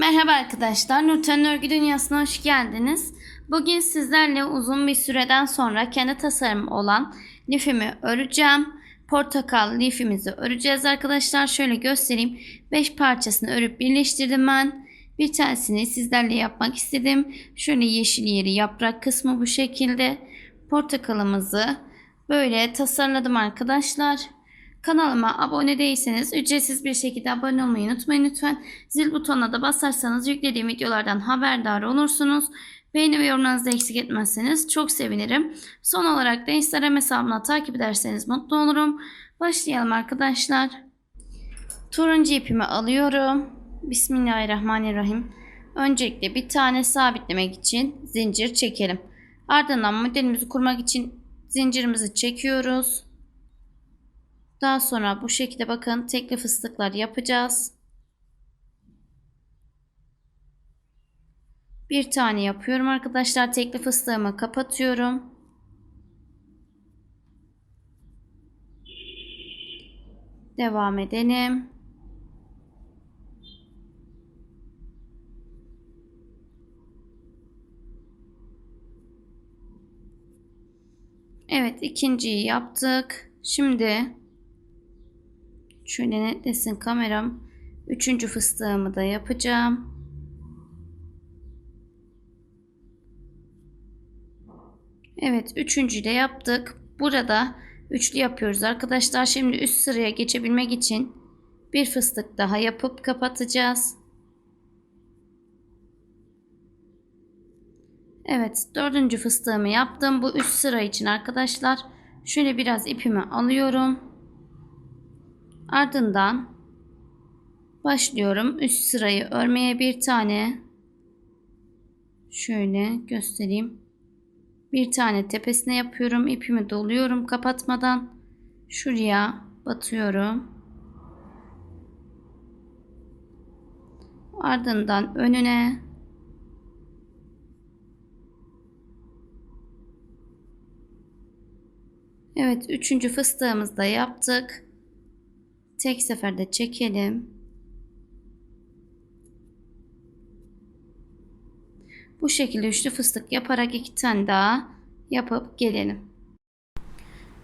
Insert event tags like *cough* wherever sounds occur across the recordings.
Merhaba arkadaşlar, Nurten Örgü Dünyası'na hoş geldiniz. Bugün sizlerle uzun bir süreden sonra kendi tasarım olan lifimi öreceğim. Portakal lifimizi öreceğiz arkadaşlar. Şöyle göstereyim. 5 parçasını örüp birleştirdim ben. Bir tanesini sizlerle yapmak istedim. Şöyle yeşil yeri yaprak kısmı bu şekilde. Portakalımızı böyle tasarladım arkadaşlar. Kanalıma abone değilseniz ücretsiz bir şekilde abone olmayı unutmayın lütfen. Zil butonuna da basarsanız yüklediğim videolardan haberdar olursunuz. Beğeni ve yorumlarınızı eksik etmezseniz çok sevinirim. Son olarak da Instagram hesabımla takip ederseniz mutlu olurum. Başlayalım arkadaşlar. Turuncu ipimi alıyorum. Bismillahirrahmanirrahim. Öncelikle bir tane sabitlemek için zincir çekelim. Ardından modelimizi kurmak için zincirimizi çekiyoruz. Daha sonra bu şekilde bakın tekli fıstıklar yapacağız. Bir tane yapıyorum arkadaşlar. Tekli fıstığımı kapatıyorum. Devam edelim. Evet ikinciyi yaptık. Şimdi Şöyle netlesin kameram. Üçüncü fıstığımı da yapacağım. Evet üçüncü de yaptık. Burada üçlü yapıyoruz arkadaşlar. Şimdi üst sıraya geçebilmek için bir fıstık daha yapıp kapatacağız. Evet dördüncü fıstığımı yaptım. Bu üst sıra için arkadaşlar. Şöyle biraz ipimi alıyorum. Ardından başlıyorum. Üst sırayı örmeye bir tane şöyle göstereyim. Bir tane tepesine yapıyorum. İpimi doluyorum kapatmadan. Şuraya batıyorum. Ardından önüne Evet, üçüncü fıstığımızı da yaptık. Tek seferde çekelim. Bu şekilde üçlü fıstık yaparak iki tane daha yapıp gelelim.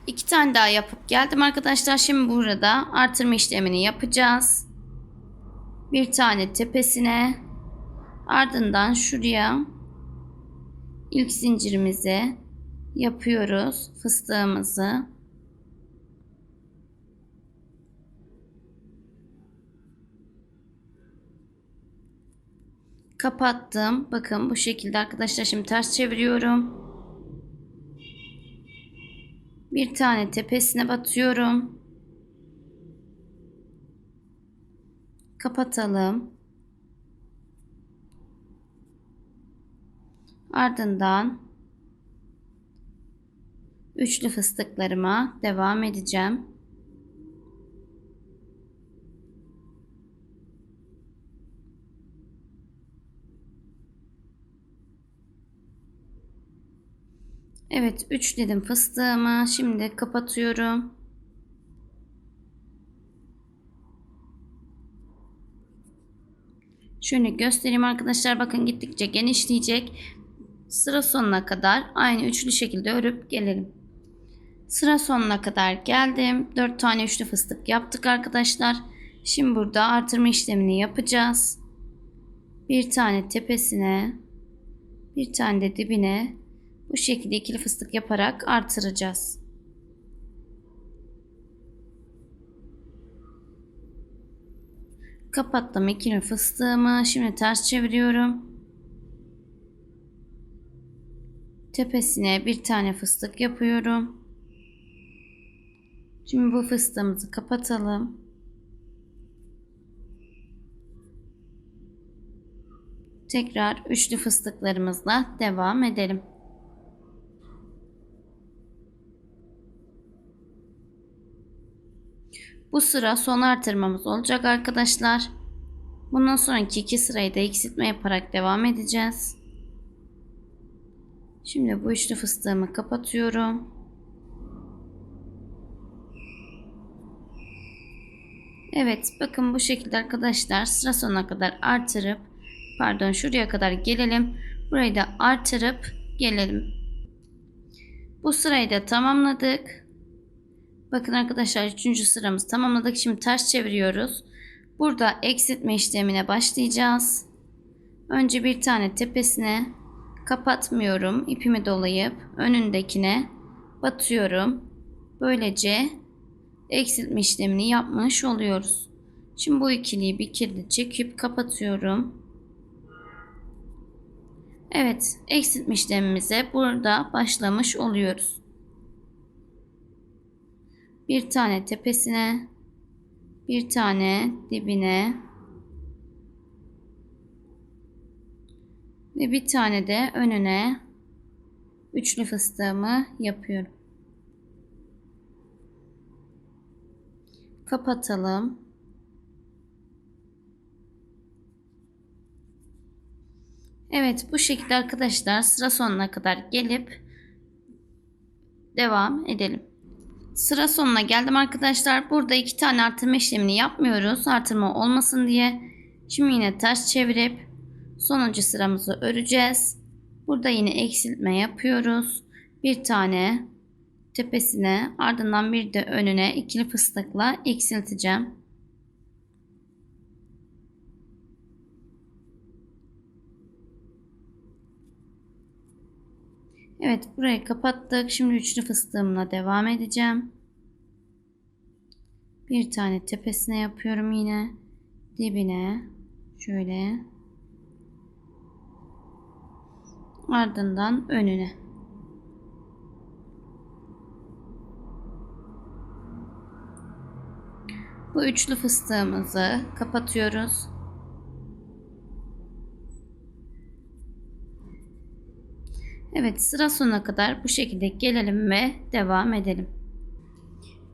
İki tane daha yapıp geldim arkadaşlar. Şimdi burada artırma işlemini yapacağız. Bir tane tepesine ardından şuraya ilk zincirimizi yapıyoruz fıstığımızı. Kapattım. Bakın bu şekilde arkadaşlar şimdi ters çeviriyorum. Bir tane tepesine batıyorum. Kapatalım. Ardından üçlü fıstıklarıma devam edeceğim. Evet üçledim fıstığımı. Şimdi kapatıyorum. Şöyle göstereyim arkadaşlar. Bakın gittikçe genişleyecek. Sıra sonuna kadar aynı üçlü şekilde örüp gelelim. Sıra sonuna kadar geldim. 4 tane üçlü fıstık yaptık arkadaşlar. Şimdi burada artırma işlemini yapacağız. Bir tane tepesine, bir tane de dibine bu şekilde ikili fıstık yaparak artıracağız. Kapattım ikili fıstığımı. Şimdi ters çeviriyorum. Tepesine bir tane fıstık yapıyorum. Şimdi bu fıstığımızı kapatalım. Tekrar üçlü fıstıklarımızla devam edelim. Bu sıra son artırmamız olacak arkadaşlar. Bundan sonraki iki sırayı da eksiltme yaparak devam edeceğiz. Şimdi bu üçlü fıstığımı kapatıyorum. Evet bakın bu şekilde arkadaşlar sıra sonuna kadar artırıp pardon şuraya kadar gelelim. Burayı da artırıp gelelim. Bu sırayı da tamamladık. Bakın arkadaşlar 3. sıramız tamamladık. Şimdi ters çeviriyoruz. Burada eksiltme işlemine başlayacağız. Önce bir tane tepesine kapatmıyorum. İpimi dolayıp önündekine batıyorum. Böylece eksiltme işlemini yapmış oluyoruz. Şimdi bu ikiliyi bir kere çekip kapatıyorum. Evet, eksiltme işlemimize burada başlamış oluyoruz. Bir tane tepesine, bir tane dibine ve bir tane de önüne üçlü fıstığımı yapıyorum. Kapatalım. Evet bu şekilde arkadaşlar sıra sonuna kadar gelip devam edelim. Sıra sonuna geldim arkadaşlar. Burada iki tane artırma işlemini yapmıyoruz. Artırma olmasın diye. Şimdi yine ters çevirip sonuncu sıramızı öreceğiz. Burada yine eksiltme yapıyoruz. Bir tane tepesine ardından bir de önüne ikili fıstıkla eksilteceğim. Evet burayı kapattık. Şimdi üçlü fıstığımla devam edeceğim. Bir tane tepesine yapıyorum yine. Dibine şöyle. Ardından önüne. Bu üçlü fıstığımızı kapatıyoruz. Evet sıra sonuna kadar bu şekilde gelelim ve devam edelim.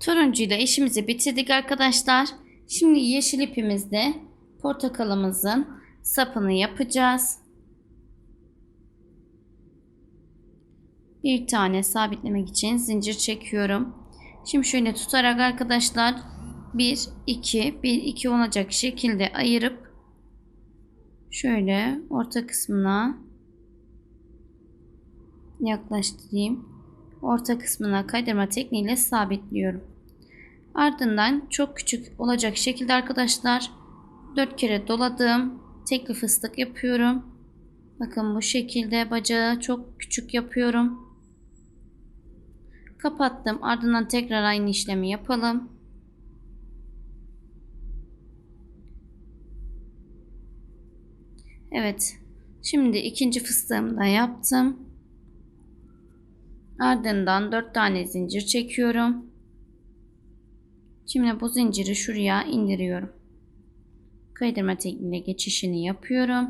Turuncuyla işimizi bitirdik arkadaşlar. Şimdi yeşil ipimizde portakalımızın sapını yapacağız. Bir tane sabitlemek için zincir çekiyorum. Şimdi şöyle tutarak arkadaşlar 1 2 1 2 olacak şekilde ayırıp şöyle orta kısmına yaklaştırayım. Orta kısmına kaydırma tekniğiyle sabitliyorum. Ardından çok küçük olacak şekilde arkadaşlar 4 kere doladım. Tekli fıstık yapıyorum. Bakın bu şekilde bacağı çok küçük yapıyorum. Kapattım. Ardından tekrar aynı işlemi yapalım. Evet. Şimdi ikinci fıstığımı da yaptım. Ardından 4 tane zincir çekiyorum. Şimdi bu zinciri şuraya indiriyorum. Kaydırma tekniğiyle geçişini yapıyorum.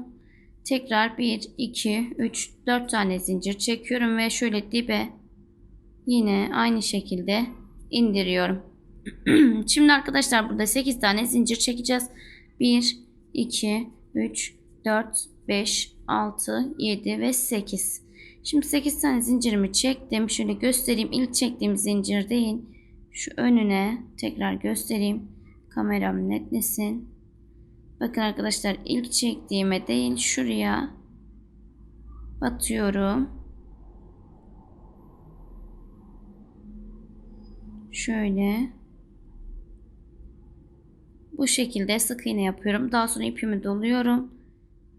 Tekrar 1, 2, 3, 4 tane zincir çekiyorum ve şöyle dibe yine aynı şekilde indiriyorum. *clears throat* Şimdi arkadaşlar burada 8 tane zincir çekeceğiz. 1, 2, 3, 4, 5, 6, 7 ve 8. Şimdi 8 tane zincirimi çektim. Şöyle göstereyim. İlk çektiğim zincir değil. Şu önüne tekrar göstereyim. Kameram netlesin. Bakın arkadaşlar ilk çektiğime değil şuraya batıyorum. Şöyle. Bu şekilde sık iğne yapıyorum. Daha sonra ipimi doluyorum.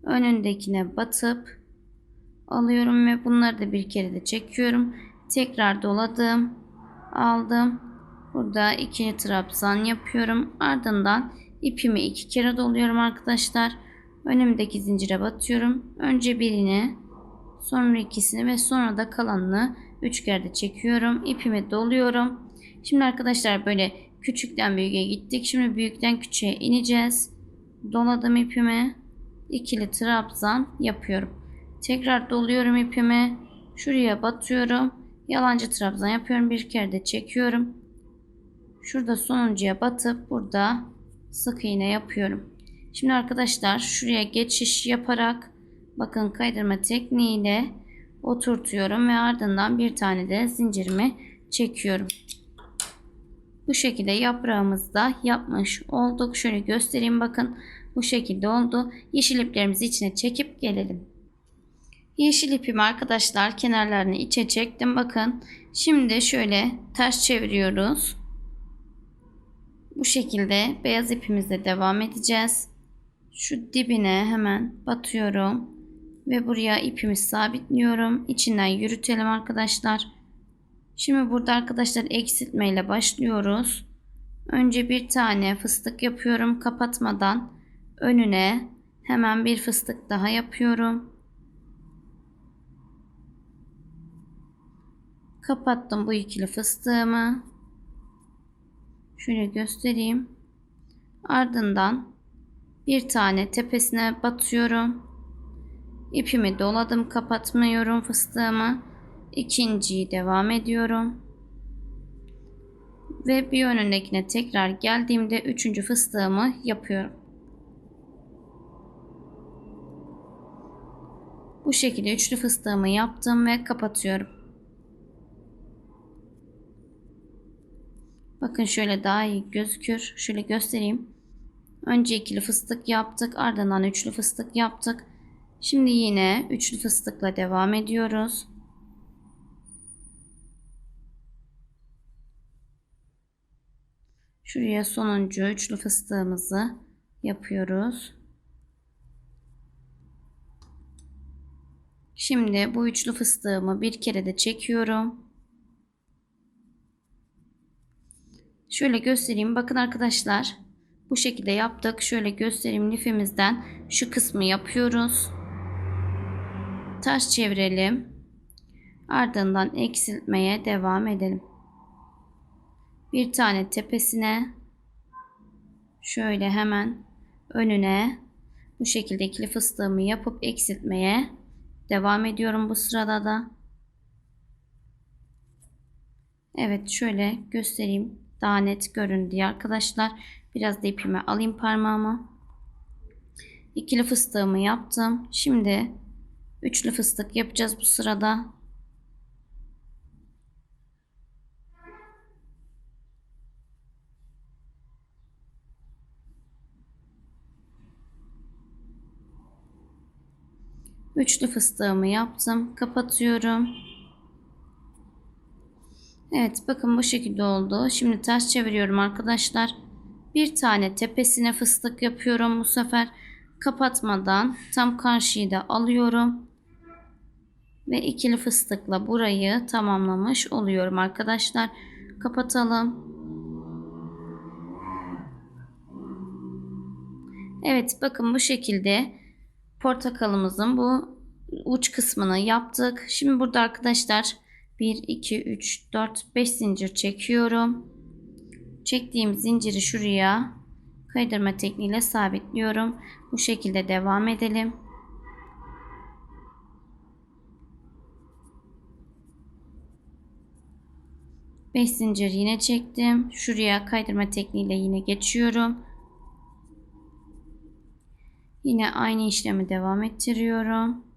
Önündekine batıp alıyorum ve bunları da bir kere de çekiyorum. Tekrar doladım. Aldım. Burada ikili trabzan yapıyorum. Ardından ipimi iki kere doluyorum arkadaşlar. Önümdeki zincire batıyorum. Önce birini, sonra ikisini ve sonra da kalanını üç kere de çekiyorum. İpimi doluyorum. Şimdi arkadaşlar böyle küçükten büyüğe gittik. Şimdi büyükten küçüğe ineceğiz. Doladım ipimi. ikili trabzan yapıyorum. Tekrar doluyorum ipimi. Şuraya batıyorum. Yalancı trabzan yapıyorum. Bir kere de çekiyorum. Şurada sonuncuya batıp burada sık iğne yapıyorum. Şimdi arkadaşlar şuraya geçiş yaparak bakın kaydırma tekniğiyle oturtuyorum ve ardından bir tane de zincirimi çekiyorum. Bu şekilde yaprağımızı da yapmış olduk. Şöyle göstereyim bakın. Bu şekilde oldu. Yeşil iplerimizi içine çekip gelelim. Yeşil ipimi arkadaşlar kenarlarını içe çektim. Bakın şimdi şöyle ters çeviriyoruz. Bu şekilde beyaz ipimizle devam edeceğiz. Şu dibine hemen batıyorum. Ve buraya ipimi sabitliyorum. İçinden yürütelim arkadaşlar. Şimdi burada arkadaşlar eksiltme ile başlıyoruz. Önce bir tane fıstık yapıyorum kapatmadan. Önüne hemen bir fıstık daha yapıyorum. Kapattım bu ikili fıstığımı. Şöyle göstereyim. Ardından bir tane tepesine batıyorum. İpimi doladım, kapatmıyorum fıstığımı. İkinciyi devam ediyorum. Ve bir önündekine tekrar geldiğimde üçüncü fıstığımı yapıyorum. Bu şekilde üçlü fıstığımı yaptım ve kapatıyorum. Bakın şöyle daha iyi gözükür. Şöyle göstereyim. Önce ikili fıstık yaptık. Ardından üçlü fıstık yaptık. Şimdi yine üçlü fıstıkla devam ediyoruz. Şuraya sonuncu üçlü fıstığımızı yapıyoruz. Şimdi bu üçlü fıstığımı bir kere de çekiyorum. Şöyle göstereyim. Bakın arkadaşlar. Bu şekilde yaptık. Şöyle göstereyim lifimizden şu kısmı yapıyoruz. Ters çevirelim. Ardından eksiltmeye devam edelim. Bir tane tepesine şöyle hemen önüne bu şekilde ikili fıstığımı yapıp eksiltmeye devam ediyorum bu sırada da. Evet şöyle göstereyim daha net görün diye arkadaşlar. Biraz da ipimi alayım parmağıma. İkili fıstığımı yaptım. Şimdi üçlü fıstık yapacağız bu sırada. Üçlü fıstığımı yaptım. Kapatıyorum. Evet bakın bu şekilde oldu. Şimdi ters çeviriyorum arkadaşlar. Bir tane tepesine fıstık yapıyorum bu sefer. Kapatmadan tam karşıyı da alıyorum. Ve ikili fıstıkla burayı tamamlamış oluyorum arkadaşlar. Kapatalım. Evet bakın bu şekilde portakalımızın bu uç kısmını yaptık. Şimdi burada arkadaşlar 1, 2, 3, 4, 5 zincir çekiyorum. Çektiğim zinciri şuraya kaydırma tekniğiyle sabitliyorum. Bu şekilde devam edelim. Beş zincir yine çektim. Şuraya kaydırma tekniğiyle yine geçiyorum. Yine aynı işlemi devam ettiriyorum.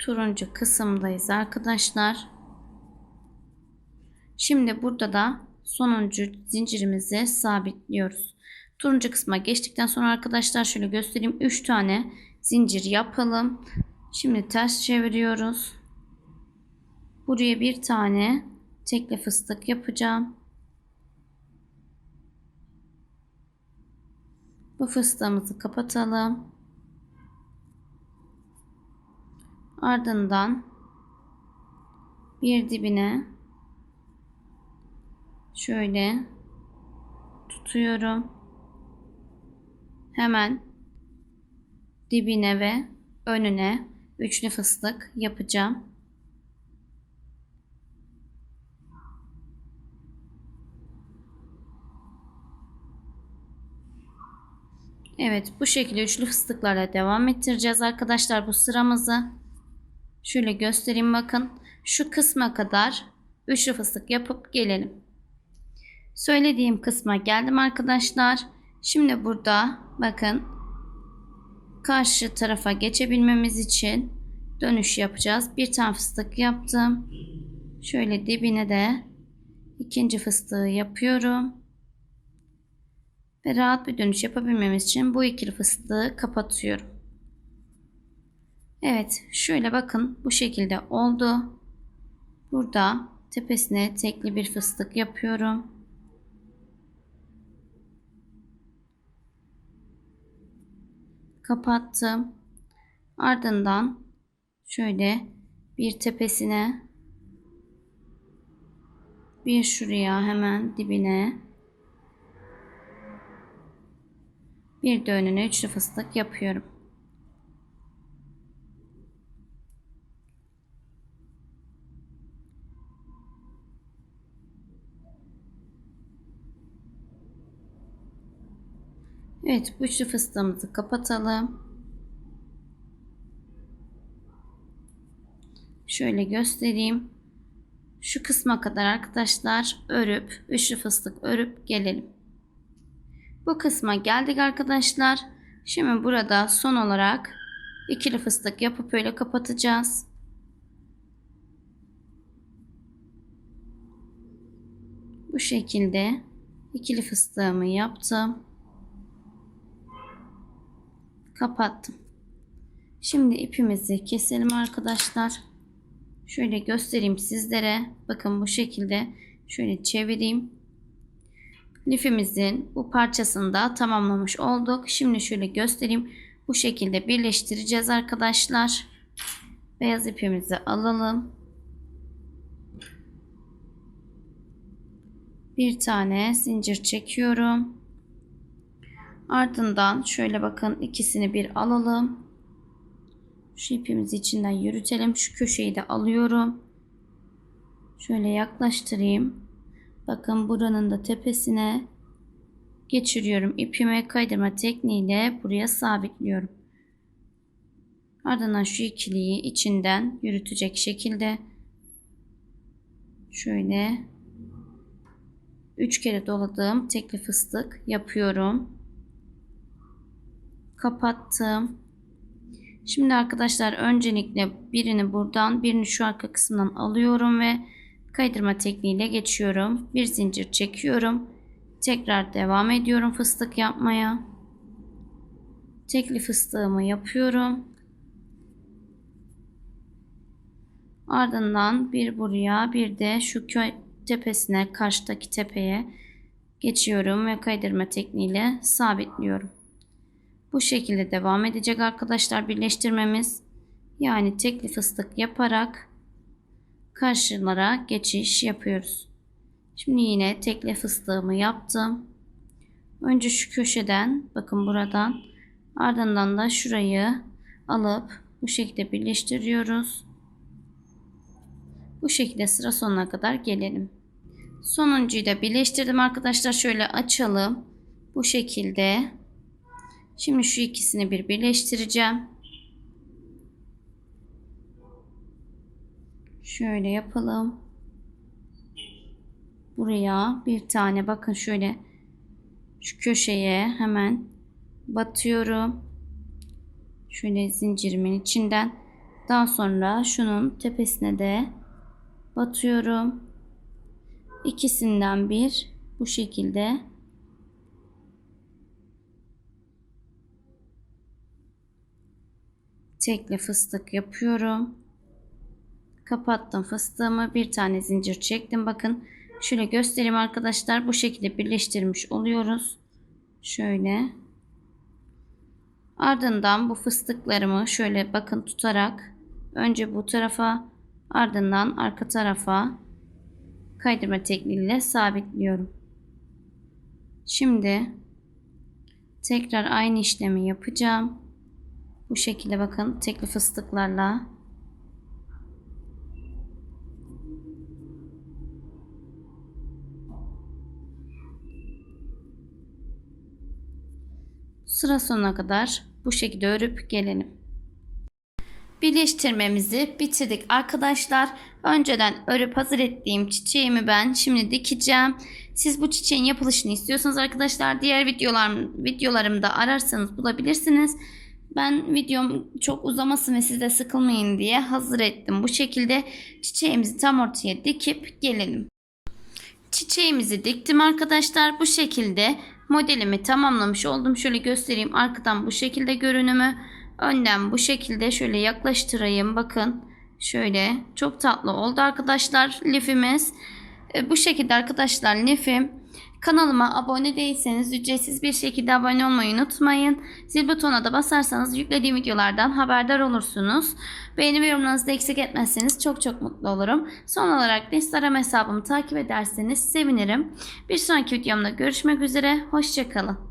Turuncu kısımdayız arkadaşlar. Şimdi burada da sonuncu zincirimizi sabitliyoruz. Turuncu kısma geçtikten sonra arkadaşlar şöyle göstereyim. 3 tane zincir yapalım. Şimdi ters çeviriyoruz. Buraya bir tane tekli fıstık yapacağım. Bu fıstığımızı kapatalım. Ardından bir dibine şöyle tutuyorum. Hemen dibine ve önüne üçlü fıstık yapacağım. Evet bu şekilde üçlü fıstıklarla devam ettireceğiz arkadaşlar bu sıramızı. Şöyle göstereyim bakın. Şu kısma kadar üçlü fıstık yapıp gelelim. Söylediğim kısma geldim arkadaşlar. Şimdi burada bakın karşı tarafa geçebilmemiz için dönüş yapacağız. Bir tane fıstık yaptım. Şöyle dibine de ikinci fıstığı yapıyorum. Ve rahat bir dönüş yapabilmemiz için bu ikili fıstığı kapatıyorum. Evet şöyle bakın bu şekilde oldu. Burada tepesine tekli bir fıstık yapıyorum. Kapattım. Ardından şöyle bir tepesine bir şuraya hemen dibine bir de önüne üçlü fıstık yapıyorum. Evet bu üçlü fıstığımızı kapatalım. Şöyle göstereyim. Şu kısma kadar arkadaşlar örüp üçlü fıstık örüp gelelim. Bu kısma geldik arkadaşlar. Şimdi burada son olarak ikili fıstık yapıp öyle kapatacağız. Bu şekilde ikili fıstığımı yaptım. Kapattım. Şimdi ipimizi keselim arkadaşlar. Şöyle göstereyim sizlere. Bakın bu şekilde şöyle çevireyim. Lifimizin bu parçasını da tamamlamış olduk. Şimdi şöyle göstereyim. Bu şekilde birleştireceğiz arkadaşlar. Beyaz ipimizi alalım. Bir tane zincir çekiyorum. Ardından şöyle bakın ikisini bir alalım. Şu ipimizi içinden yürütelim. Şu köşeyi de alıyorum. Şöyle yaklaştırayım. Bakın buranın da tepesine geçiriyorum. İpime kaydırma tekniğiyle buraya sabitliyorum. Ardından şu ikiliyi içinden yürütecek şekilde şöyle 3 kere doladığım tekli fıstık yapıyorum. Kapattım. Şimdi arkadaşlar öncelikle birini buradan birini şu arka kısmından alıyorum ve kaydırma tekniğiyle geçiyorum. Bir zincir çekiyorum. Tekrar devam ediyorum fıstık yapmaya. Tekli fıstığımı yapıyorum. Ardından bir buraya bir de şu köy tepesine karşıdaki tepeye geçiyorum ve kaydırma tekniğiyle sabitliyorum. Bu şekilde devam edecek arkadaşlar birleştirmemiz. Yani tekli fıstık yaparak karşılara geçiş yapıyoruz. Şimdi yine tekli fıstığımı yaptım. Önce şu köşeden bakın buradan ardından da şurayı alıp bu şekilde birleştiriyoruz. Bu şekilde sıra sonuna kadar gelelim. Sonuncuyu da birleştirdim arkadaşlar. Şöyle açalım. Bu şekilde Şimdi şu ikisini bir birleştireceğim. Şöyle yapalım. Buraya bir tane bakın şöyle şu köşeye hemen batıyorum. Şöyle zincirimin içinden. Daha sonra şunun tepesine de batıyorum. İkisinden bir bu şekilde tekli fıstık yapıyorum. Kapattım fıstığımı. Bir tane zincir çektim. Bakın şöyle göstereyim arkadaşlar. Bu şekilde birleştirmiş oluyoruz. Şöyle. Ardından bu fıstıklarımı şöyle bakın tutarak önce bu tarafa ardından arka tarafa kaydırma tekniğiyle sabitliyorum. Şimdi tekrar aynı işlemi yapacağım. Bu şekilde bakın tekli fıstıklarla sıra sonuna kadar bu şekilde örüp gelelim. birleştirmemizi bitirdik arkadaşlar. Önceden örüp hazır ettiğim çiçeğimi ben şimdi dikeceğim. Siz bu çiçeğin yapılışını istiyorsanız arkadaşlar diğer videolarım, videolarımda ararsanız bulabilirsiniz. Ben videom çok uzamasın ve siz de sıkılmayın diye hazır ettim. Bu şekilde çiçeğimizi tam ortaya dikip gelelim. Çiçeğimizi diktim arkadaşlar. Bu şekilde modelimi tamamlamış oldum. Şöyle göstereyim. Arkadan bu şekilde görünümü. Önden bu şekilde şöyle yaklaştırayım. Bakın şöyle çok tatlı oldu arkadaşlar lifimiz. E, Bu şekilde arkadaşlar lifim. Kanalıma abone değilseniz ücretsiz bir şekilde abone olmayı unutmayın. Zil butonuna da basarsanız yüklediğim videolardan haberdar olursunuz. Beğeni ve yorumlarınızı da eksik etmezseniz çok çok mutlu olurum. Son olarak da Instagram hesabımı takip ederseniz sevinirim. Bir sonraki videomda görüşmek üzere. Hoşçakalın.